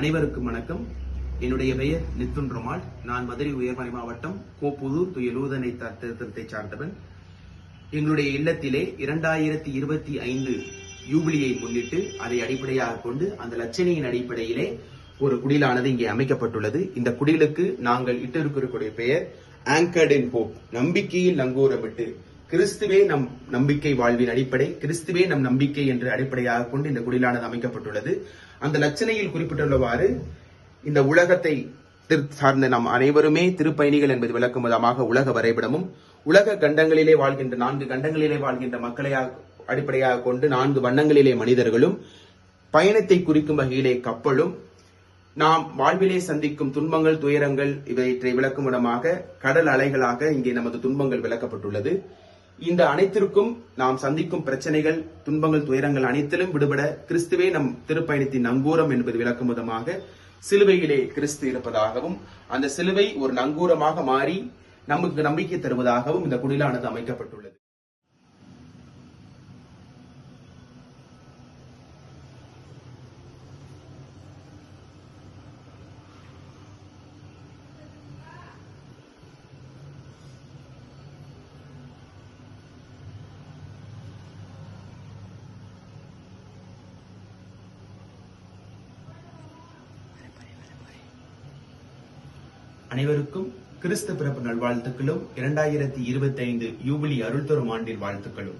அனைவருக்கும் வணக்கம். என்னுடைய பெயர் நித்துன் ரொமால். நான் மதுரை உயர்மறை மாவட்டம் கோப்புதூர் துயலூதனை திருத்தத்தை சார்ந்தவன். எங்களுடைய இல்லத்திலே இரண்டாயிரத்தி இருபத்தி ஐந்து யூபிலியை முன்னிட்டு அதை அடிப்படையாக கொண்டு அந்த லட்சணையின் அடிப்படையிலே ஒரு குடிலானது இங்கே அமைக்கப்பட்டுள்ளது. இந்த குடிலுக்கு நாங்கள் இட்டிருக்கக்கூடிய பெயர் ஆங்கர்ட் இன் ஹோப். நம்பிக்கையில் நங்கூரமிட்டு கிறிஸ்துவே நம் நம்பிக்கை வாழ்வின் அடிப்படை கிறிஸ்துவே நம் நம்பிக்கை என்று அடிப்படையாக கொண்டு இந்த குடிலானது அமைக்கப்பட்டுள்ளது. அந்த லட்சணையில் குறிப்பிட்டுள்ளவாறு இந்த உலகத்தை சார்ந்த நாம் அனைவருமே திருப்பயணிகள் என்பது விளக்கும் விதமாக உலக வரைபடமும் உலக கண்டங்களிலே வாழ்கின்ற நான்கு கண்டங்களிலே வாழ்கின்ற மக்களை அடிப்படையாக கொண்டு நான்கு வண்ணங்களிலே மனிதர்களும் பயணத்தை குறிக்கும் வகையிலே கப்பலும் நாம் வாழ்விலே சந்திக்கும் துன்பங்கள் துயரங்கள் இவற்றை விளக்கும் விடமாக கடல் அலைகளாக இங்கே நமது துன்பங்கள் விளக்கப்பட்டுள்ளது. இந்த அனைத்திற்கும் நாம் சந்திக்கும் பிரச்சனைகள் துன்பங்கள் துயரங்கள் அனைத்திலும் விடுபட கிறிஸ்துவே நம் திருப்பயணத்தின் நங்கூரம் என்பது விளக்கும் விதமாக சிலுவையிலே கிறிஸ்து இருப்பதாகவும் அந்த சிலுவை ஒரு நங்கூரமாக மாறி நமக்கு நம்பிக்கை தருவதாகவும் இந்த குடிலானது அமைக்கப்பட்டுள்ளது. அனைவருக்கும் கிறிஸ்து பிறப்பு நல்வாழ்த்துக்களும். இரண்டாயிரத்தி இருபத்தி ஐந்து யூபிலி அருள் தரும் ஆண்டின் வாழ்த்துக்களும்.